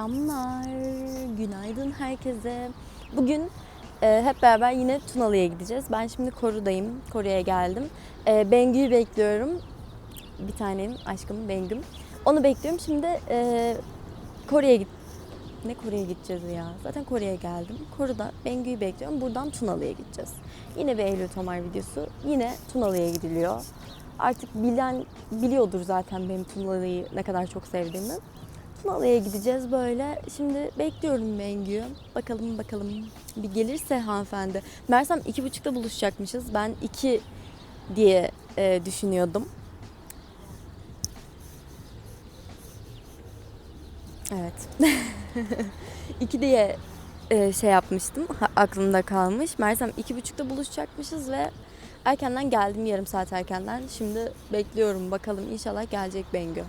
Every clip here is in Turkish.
selamlar, günaydın herkese. Bugün e, hep beraber yine Tunalı'ya gideceğiz. Ben şimdi Koru'dayım, Koru'ya geldim. E, Bengü'yü bekliyorum. Bir tanem aşkım Bengüm. Onu bekliyorum. Şimdi e, Kore'ye git. Ne Kore'ye gideceğiz ya? Zaten Kore'ye geldim. Koru'da Bengü'yü bekliyorum. Buradan Tunalı'ya gideceğiz. Yine bir Eylül Tomar videosu. Yine Tunalı'ya gidiliyor. Artık bilen biliyordur zaten benim Tunalı'yı ne kadar çok sevdiğimi. Tunalı'ya gideceğiz böyle. Şimdi bekliyorum Bengü'yü. Bakalım bakalım. Bir gelirse hanımefendi. Mersem iki buçukta buluşacakmışız. Ben iki diye e, düşünüyordum. Evet. iki diye e, şey yapmıştım. Ha- aklımda kalmış. Mersem iki buçukta buluşacakmışız ve erkenden geldim yarım saat erkenden. Şimdi bekliyorum bakalım inşallah gelecek Bengü.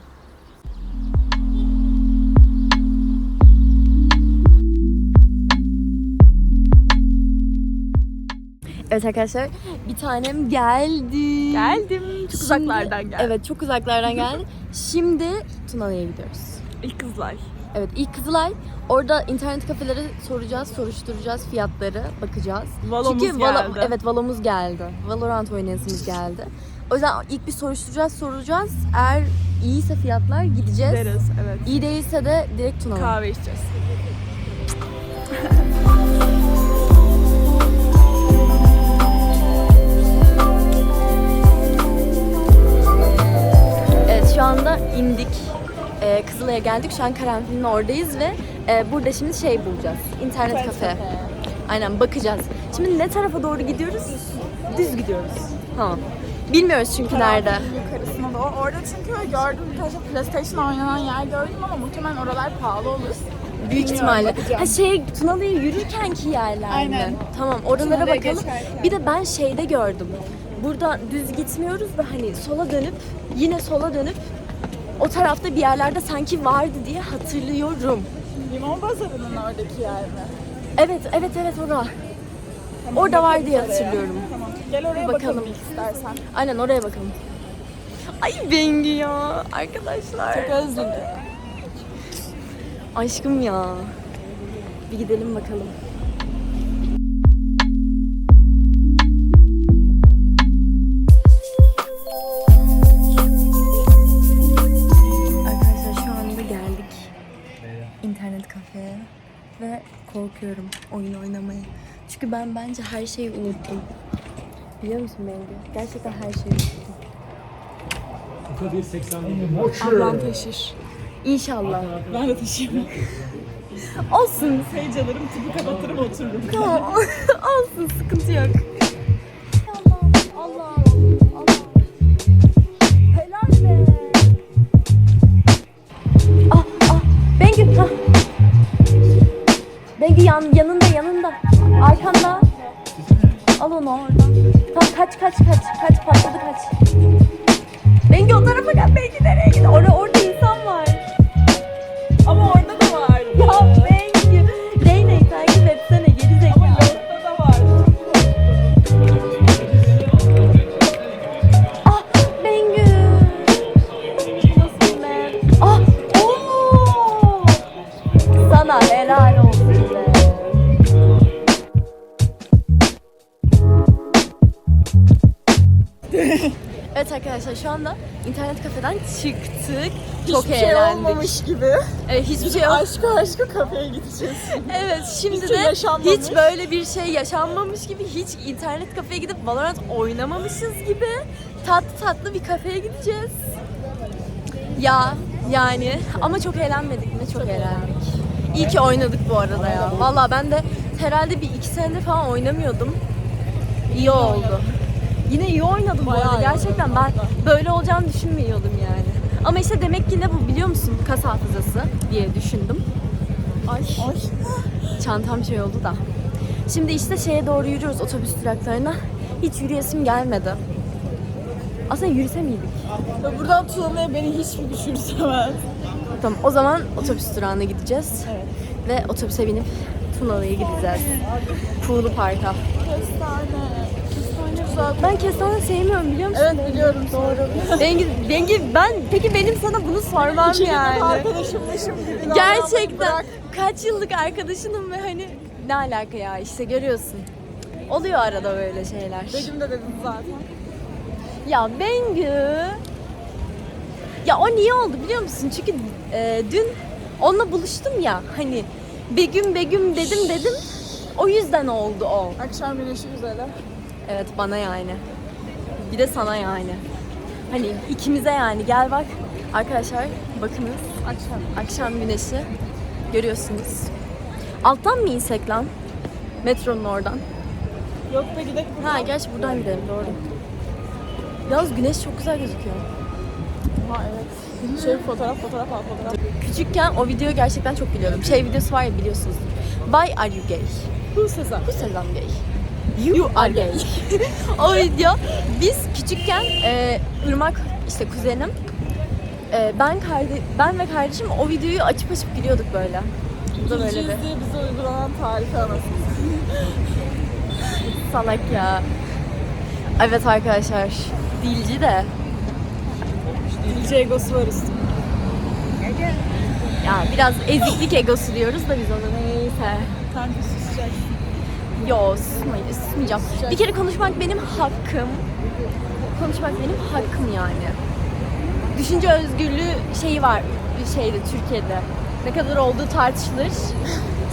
Evet arkadaşlar bir tanem geldi. Geldim. Çok Şimdi- uzaklardan geldim. Evet çok uzaklardan geldi. Şimdi Tunalı'ya gidiyoruz. İlk kızlar. Evet ilk Kızılay. Orada internet kafelere soracağız, soruşturacağız fiyatları, bakacağız. Valomuz Çünkü Valo- geldi. evet Valomuz geldi. Valorant oynayasımız geldi. O yüzden ilk bir soruşturacağız, soracağız. Eğer iyiyse fiyatlar gideceğiz. Deriz evet. İyi değilse de direkt Tunalı. Kahve içeceğiz. Şu anda indik. Ee, Kızılay'a geldik. Şu an karanfilin oradayız ve e, burada şimdi şey bulacağız. İnternet kafe. Aynen bakacağız. Şimdi ne tarafa doğru gidiyoruz? Düz gidiyoruz. Tamam. Bilmiyoruz çünkü nerede. Yukarısına doğru. Orada çünkü gördüm birkaç PlayStation oynanan yer gördüm ama muhtemelen oralar pahalı olur. Büyük Bilmiyorum, ihtimalle. bakacağım. Ha şey Tunalı'ya yürürkenki yerler mi? Aynen. Tamam oralara Tunalı'ya bakalım. geçerken. Bir de ben şeyde gördüm. Burada düz gitmiyoruz da hani sola dönüp yine sola dönüp o tarafta bir yerlerde sanki vardı diye hatırlıyorum. Limon pazarının oradaki yer mi? Evet evet evet orada. Tamam, Orada var diye hatırlıyorum. Tamam. Gel oraya Bakalım. bakalım, istersen. Aynen oraya bakalım. Ay Bengi ya arkadaşlar. Çok özledim. Aşkım ya. Bir gidelim bakalım. Korkuyorum oyun oynamaya. Çünkü ben bence her şeyi unuttum. Biliyor musun Bengi? Gerçekten her şeyi unuttum. Değil 80 değil. Ablam taşır. İnşallah. Ben de taşıyayım. Olsun. Heyecanlarım tipi kapatırım otururum. Tamam. Olsun sıkıntı yok. Yan, yanında yanında. Arkanda. Al onu oradan. Tamam kaç kaç kaç. Kaç patladı kaç. Bengü o tarafa gel. Bengü nereye gidiyor? Orada, orada insan var. Ama orada da var. Ya internet kafeden çıktık. Çok Hiçbir şey eğlendik. olmamış gibi. Evet, hiçbir şey yok. Aşkı aşkı kafeye gideceğiz. Evet şimdi Hiç de hiç böyle bir şey yaşanmamış gibi hiç internet kafeye gidip Valorant oynamamışız gibi tatlı tatlı bir kafeye gideceğiz. Ya yani ama çok eğlenmedik mi? Çok, eğlendik. İyi ki oynadık bu arada ya. Valla ben de herhalde bir iki senedir falan oynamıyordum. İyi oldu. Yine iyi oynadım bu arada. Gerçekten ben böyle olacağını düşünmüyordum yani. Ama işte demek ki ne bu biliyor musun? Kas hafızası diye düşündüm. Ay. Ay. Çantam şey oldu da. Şimdi işte şeye doğru yürüyoruz otobüs duraklarına. Hiç yürüyesim gelmedi. Aslında yürüse miydik? Ve buradan Tuğla'ya beni hiç mi düşürsemez? Tamam o zaman otobüs durağına gideceğiz. Evet. Ve otobüse binip Tunalı'ya gideceğiz. Kuğulu Park'a. Kestane. Güzel. Ben kestane sevmiyorum biliyor musun? Evet biliyorum doğru. Bengi, Bengi ben peki benim sana bunu sormam İki yani. arkadaşımmışım gibi. Gerçekten kaç yıllık arkadaşınım ve hani ne alaka ya işte görüyorsun. Oluyor arada böyle şeyler. Begüm de dedin zaten. Ya Bengü. Ya o niye oldu biliyor musun? Çünkü e, dün onunla buluştum ya hani Begüm Begüm dedim dedim. O yüzden oldu o. Akşam güneşi üzere. Evet bana yani. Bir de sana yani. Hani ikimize yani gel bak. Arkadaşlar bakınız Akşam. akşam güneşi görüyorsunuz. Alttan mı insek lan? Metronun oradan. Yok be gidelim. Ha gerçi buradan gidelim doğru. Yalnız güneş çok güzel gözüküyor. Ha evet. Şey fotoğraf fotoğraf al fotoğraf. Küçükken o videoyu gerçekten çok biliyordum. Şey videosu var ya biliyorsunuz. Why are you gay? Sezon. Bu sezon gay. You are gay. o video biz küçükken e, Irmak işte kuzenim e, ben karde ben ve kardeşim o videoyu açıp açıp gülüyorduk böyle. Bu da böyle bir diye bize uygulanan tarife anasını. salak ya. Evet arkadaşlar. Dilci de. Dilce egosu var üstünde. Ya biraz eziklik egosu diyoruz da biz ona neyse. Kanka. Yo susmayacağım. susmayacağım. Bir kere konuşmak benim hakkım. Konuşmak benim hakkım yani. Düşünce özgürlüğü şeyi var şeyde Türkiye'de. Ne kadar olduğu tartışılır.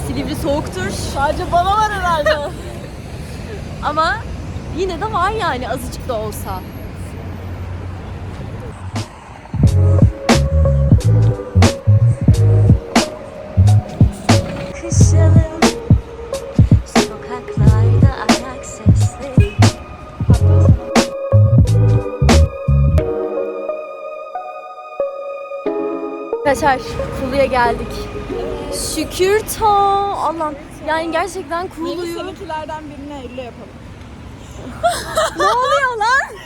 Silivri soğuktur Sadece bana var herhalde. ama yine de var yani azıcık da olsa. Arkadaşlar Kulu'ya geldik. Şükür ta Allah'ım. Yani gerçekten Kulu'yu... seninkilerden birine elle yapalım. ne oluyor lan?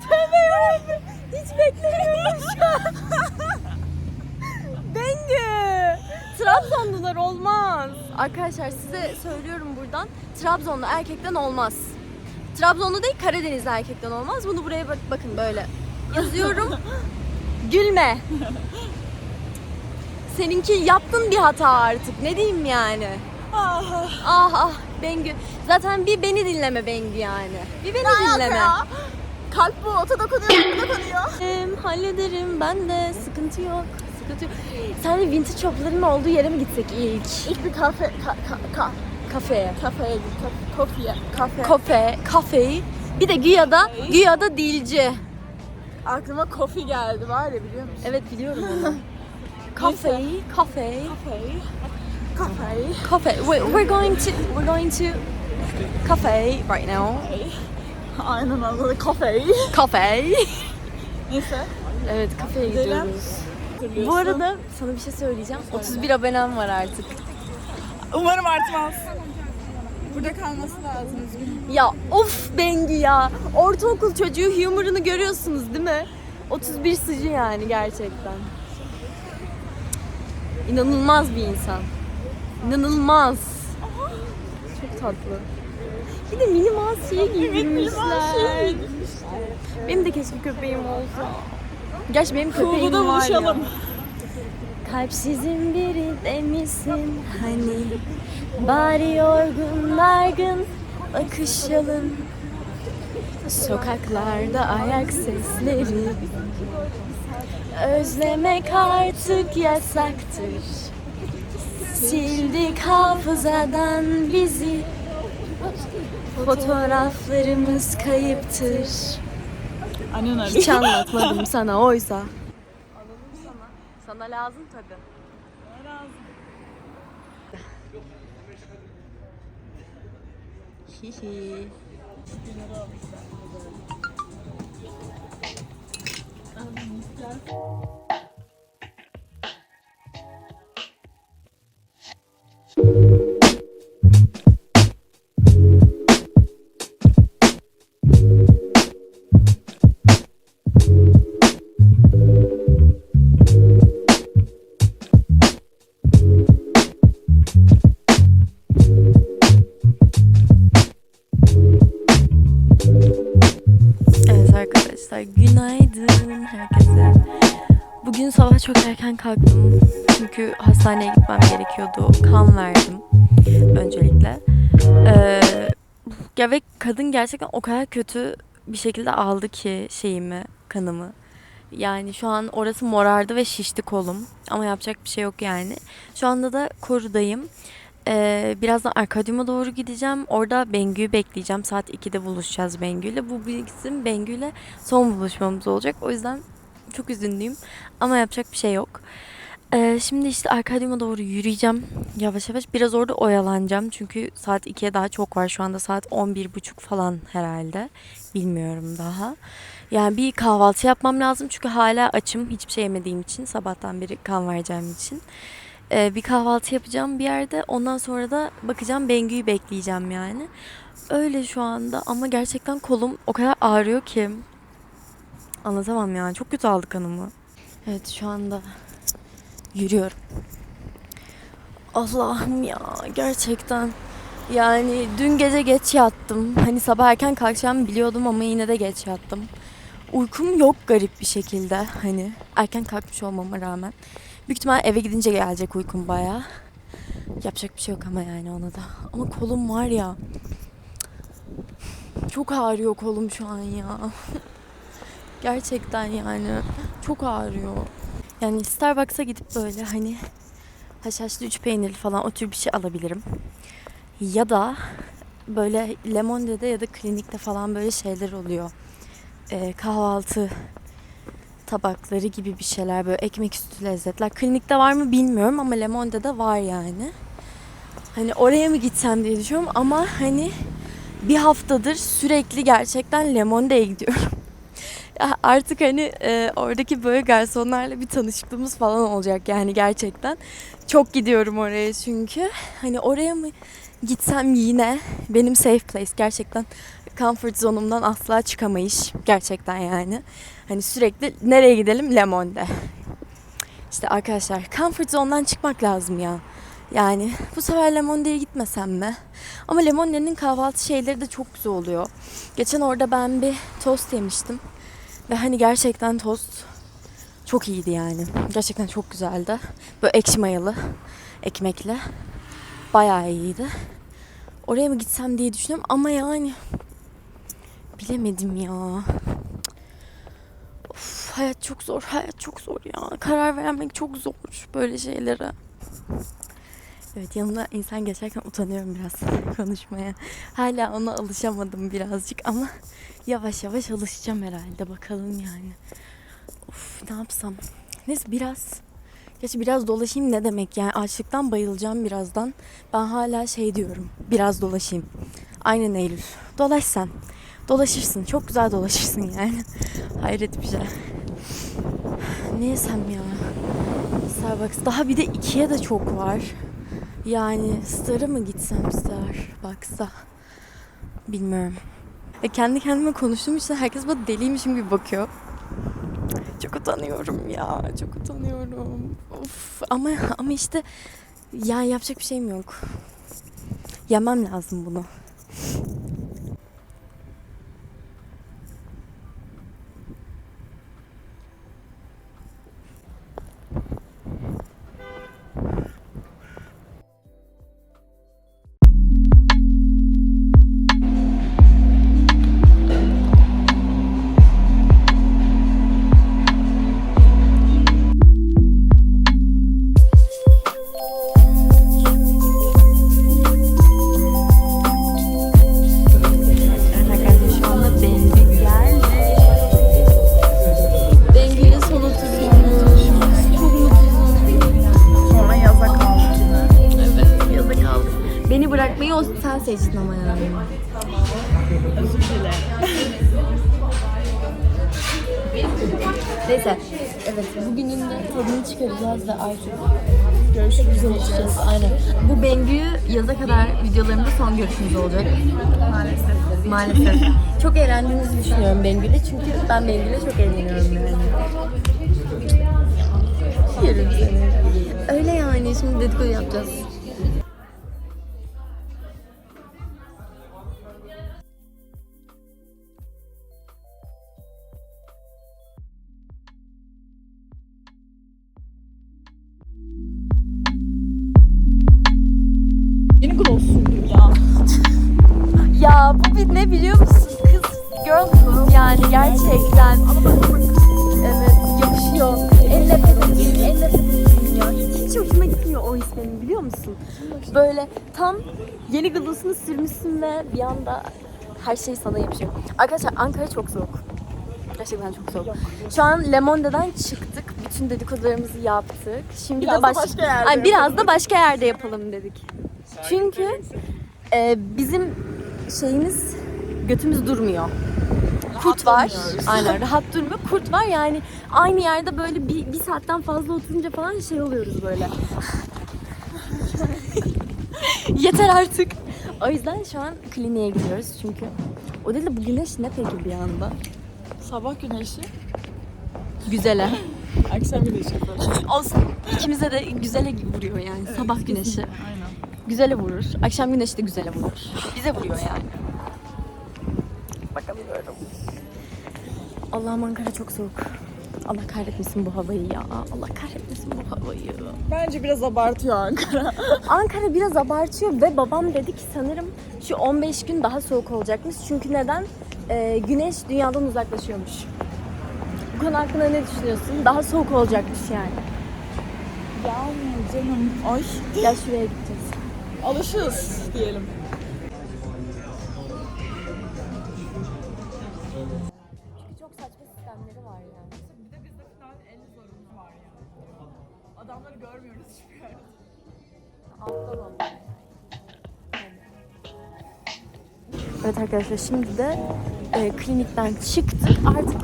Tövbe yarabbim. Hiç beklemiyorum şu an. Bengü. Trabzonlular olmaz. Arkadaşlar size söylüyorum buradan. Trabzonlu erkekten olmaz. Trabzonlu değil Karadenizli erkekten olmaz. Bunu buraya bak bakın böyle. Yazıyorum. Gülme. Seninki yaptın bir hata artık. Ne diyeyim yani? Ah, Ah ah Bengü. Zaten bir beni dinleme Bengü yani. Bir beni dinleme. ya? Kalp bu, ota dokunuyor, bu dokunuyor. Em, hallederim ben de sıkıntı yok. Sıkıntı yok. Sen de vintage shopların olduğu yere mi gitsek ilk? İlk bir kafe, ka, ka, ka, Kafeye. kafeye git, ka, kofiye, kafe. Kafe, kafeyi. Bir de güyada, güyada dilci. Aklıma kofi geldi var ya biliyor musun? Evet biliyorum onu. Kafe, Kafeyi. Kafeyi. kafe. We- We're going to, we're going to cafe right now. Aynen öyle kafeyi. Cafe. Neyse. Evet kafeye gidiyoruz. Bu arada sana bir şey söyleyeceğim. 31 abonem var artık. Umarım artmaz. Burada kalması lazım üzgünüm. Ya of Bengü ya. Ortaokul çocuğu humorunu görüyorsunuz değil mi? 31 sıcı yani gerçekten. İnanılmaz bir insan. İnanılmaz. Çok tatlı. Bir de mini şeyi giydirmişler. Benim de keşke köpeğim olsa. Gerçi benim köpeğim Kulu'da var ya. buluşalım. Kalpsizin biri demişsin hani Bari yorgun dargın bakışalım Sokaklarda ayak sesleri. Özlemek artık yasaktır. Sildik hafızadan bizi. Fotoğraflarımız kayıptır. Hiç anlatmadım sana oysa. Sana lazım tabii 히히. 음. Gerçekten o kadar kötü bir şekilde aldı ki şeyimi, kanımı. Yani şu an orası morardı ve şişti kolum. Ama yapacak bir şey yok yani. Şu anda da korudayım. Ee, birazdan Arkadyum'a doğru gideceğim. Orada Bengü'yü bekleyeceğim. Saat 2'de buluşacağız Bengü'yle. Bu bizim Bengü'yle son buluşmamız olacak. O yüzden çok üzünlüyüm. Ama yapacak bir şey yok. Ee, şimdi işte Arkadyum'a doğru yürüyeceğim. Yavaş yavaş. Biraz orada oyalanacağım. Çünkü saat 2'ye daha çok var. Şu anda saat 11.30 falan herhalde. Bilmiyorum daha. Yani bir kahvaltı yapmam lazım. Çünkü hala açım. Hiçbir şey yemediğim için. Sabahtan beri kan vereceğim için. Ee, bir kahvaltı yapacağım bir yerde. Ondan sonra da bakacağım Bengü'yü bekleyeceğim yani. Öyle şu anda ama gerçekten kolum o kadar ağrıyor ki. Anlatamam yani. Çok kötü aldı kanımı. Evet şu anda yürüyorum. Allah'ım ya gerçekten. Yani dün gece geç yattım. Hani sabah erken kalkacağımı biliyordum ama yine de geç yattım. Uykum yok garip bir şekilde hani erken kalkmış olmama rağmen. Büyük ihtimal eve gidince gelecek uykum bayağı. Yapacak bir şey yok ama yani ona da. Ama kolum var ya. Çok ağrıyor kolum şu an ya. Gerçekten yani çok ağrıyor. Yani Starbucks'a gidip böyle hani haşhaşlı üç peynirli falan o tür bir şey alabilirim. Ya da böyle Lemonde'de ya da klinikte falan böyle şeyler oluyor. Ee, kahvaltı tabakları gibi bir şeyler böyle ekmek üstü lezzetler. Klinikte var mı bilmiyorum ama Lemonde'de var yani. Hani oraya mı gitsem diye düşünüyorum ama hani bir haftadır sürekli gerçekten Lemonde'ye gidiyorum. Ya artık hani e, oradaki böyle garsonlarla bir tanışıklığımız falan olacak yani gerçekten. Çok gidiyorum oraya çünkü. Hani oraya mı gitsem yine benim safe place gerçekten comfort zone'umdan asla çıkamayış gerçekten yani. Hani sürekli nereye gidelim Lemon'de. İşte arkadaşlar comfort zone'dan çıkmak lazım ya. Yani bu sefer Lemonde'ye gitmesem mi? Ama Lemonde'nin kahvaltı şeyleri de çok güzel oluyor. Geçen orada ben bir tost yemiştim. Ve hani gerçekten tost çok iyiydi yani. Gerçekten çok güzeldi. Böyle ekşi mayalı ekmekle. Bayağı iyiydi. Oraya mı gitsem diye düşünüyorum ama yani bilemedim ya. Of, hayat çok zor, hayat çok zor ya. Karar vermek çok zor böyle şeylere. Evet yanımda insan geçerken utanıyorum biraz konuşmaya. Hala ona alışamadım birazcık ama yavaş yavaş alışacağım herhalde bakalım yani. Of ne yapsam. Neyse biraz Gerçi biraz dolaşayım ne demek yani açlıktan bayılacağım birazdan. Ben hala şey diyorum biraz dolaşayım. Aynen Eylül. Dolaş sen. Dolaşırsın. Çok güzel dolaşırsın yani. Hayret bir şey. Ne yesem ya? Starbucks. Daha bir de ikiye de çok var. Yani Star'a mı gitsem Starbucks'a? Bilmiyorum. E kendi kendime konuştuğum için herkes bana deliymişim gibi bakıyor. Çok utanıyorum ya. Çok utanıyorum. Of. Ama ama işte yani yapacak bir şeyim yok. Yemem lazım bunu. Videolarımda son görüşümüz olacak. Maalesef. Maalesef. çok eğlendiğinizi düşünüyorum Bengü'yle çünkü ben Bengü'yle çok eğleniyorum yani. Yerim. Öyle yani şimdi dedikodu yapacağız. Her şey sana yapışıyor. Arkadaşlar Ankara çok soğuk. Gerçekten çok soğuk. Şu an Le Monde'den çıktık. Bütün dedikodularımızı yaptık. Şimdi Biraz de da baş- başka yerde Ay, biraz da başka yerde yapalım dedik. Çünkü e, bizim şeyimiz götümüz durmuyor. Kurt var. Aynen rahat durmuyor. Kurt var yani aynı yerde böyle bir, bir saatten fazla oturunca falan şey oluyoruz böyle. Yeter artık. O yüzden şu an kliniğe gidiyoruz çünkü. O değil de bu güneş ne peki bir anda? Sabah güneşi, Güzele. akşam güneşi. Olsun. İkimize de güzele vuruyor yani. Sabah güneşi. Aynen. Güzele vurur. Akşam güneşi de güzele vurur. Bize vuruyor yani. Bakamıyorum. Allah'ım Ankara çok soğuk. Allah kahretmesin bu havayı ya. Allah kahretmesin bu havayı. Bence biraz abartıyor Ankara. Ankara biraz abartıyor ve babam dedi ki sanırım şu 15 gün daha soğuk olacakmış. Çünkü neden? Ee, güneş dünyadan uzaklaşıyormuş. Bu konu hakkında ne düşünüyorsun? Daha soğuk olacakmış yani. Yani canım. Ay. Gel şuraya gideceğiz. Alışırız diyelim. Evet arkadaşlar şimdi de e, klinikten çıktık. Artık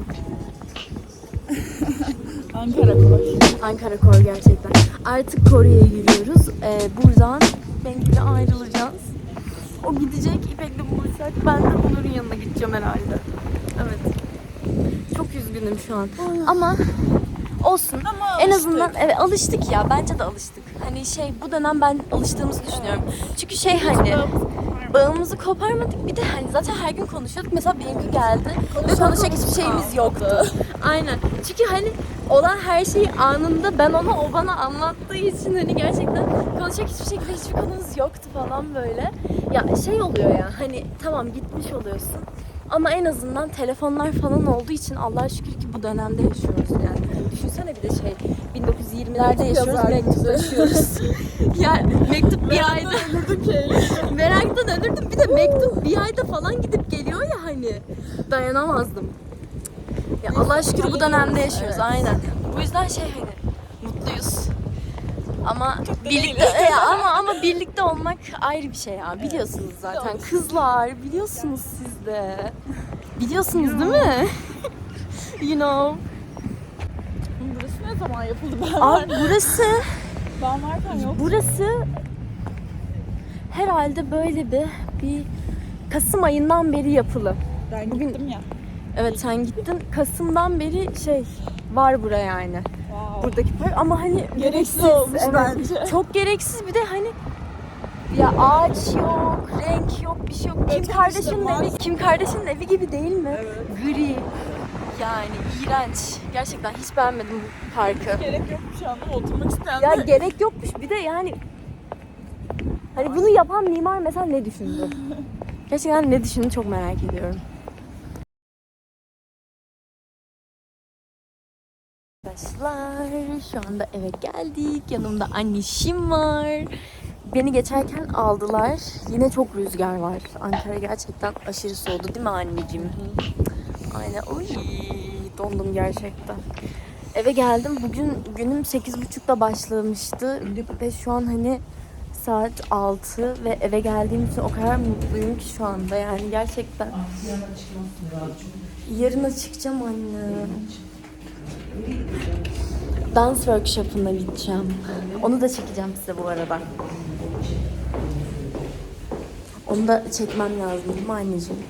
Ankara koy. Ankara Kor gerçekten. Artık Kore'ye yürüyoruz. E, buradan Bengül'e ayrılacağız. O gidecek, İpek'le buluşacak. Ben de Onur'un yanına gideceğim herhalde. Evet. Çok üzgünüm şu an. Ama olsun. Ama en alıştık. azından evet alıştık ya. Bence de alıştık. Hani şey bu dönem ben alıştığımızı düşünüyorum. Çünkü şey hani bağımızı koparmadık. Bir de hani zaten her gün konuşuyorduk. Mesela Bengü geldi ve konuşacak hiçbir şeyimiz yoktu. Aynen. Çünkü hani olan her şeyi anında ben ona o bana anlattığı için hani gerçekten konuşacak hiçbir şekilde hiçbir konumuz yoktu falan böyle. Ya şey oluyor ya hani tamam gitmiş oluyorsun. Ama en azından telefonlar falan olduğu için Allah'a şükür ki bu dönemde yaşıyoruz yani. Düşünsene bir de şey 1920'lerde yaşıyoruz mektuplaşıyoruz. yani mektup bir ayda Ölürdük ki. meraktan ölürdüm. Bir de mektup bir ayda falan gidip geliyor ya hani. Dayanamazdım. Ya Allah'a şükür bu dönemde yaşıyoruz aynen. Bu yüzden şey hani mutluyuz. Ama birlikte ya ama ama birlikte olmak ayrı bir şey ya. Biliyorsunuz zaten. Kızlar biliyorsunuz siz de. Biliyorsunuz değil mi? you know. Zaman yapıldı ben Abi burası Ben varken yok. Burası herhalde böyle bir bir Kasım ayından beri yapılı. Ben Bugün- gittim ya. Evet sen gittin. Kasım'dan beri şey var bura yani. Wow. Buradaki park ama hani Gereksiz olmuş bence. Çok gereksiz bir de hani ya ağaç yok, renk yok, bir şey yok. Kim Evet, işte evi. Kim kardeşinin evi gibi değil mi? Evet. Gri. Yani iğrenç. Gerçekten hiç beğenmedim bu parkı. Gerek yokmuş anlamı oturmak isteyenler. Ya gerek yokmuş. Bir de yani hani bunu yapan mimar mesela ne düşündü? Gerçekten ne düşündü çok merak ediyorum. Arkadaşlar şu anda eve geldik. Yanımda annişim var. Beni geçerken aldılar. Yine çok rüzgar var. Ankara gerçekten aşırı soğudu değil mi anneciğim? Aynen. Oy, dondum gerçekten. Eve geldim. Bugün günüm 8.30'da başlamıştı. Ve şu an hani saat 6 ve eve geldiğim için o kadar mutluyum ki şu anda. Yani gerçekten. Yarın çıkacağım anne. Dans workshop'una gideceğim. Onu da çekeceğim size bu arada. Onu da çekmem lazım değil mi anneciğim?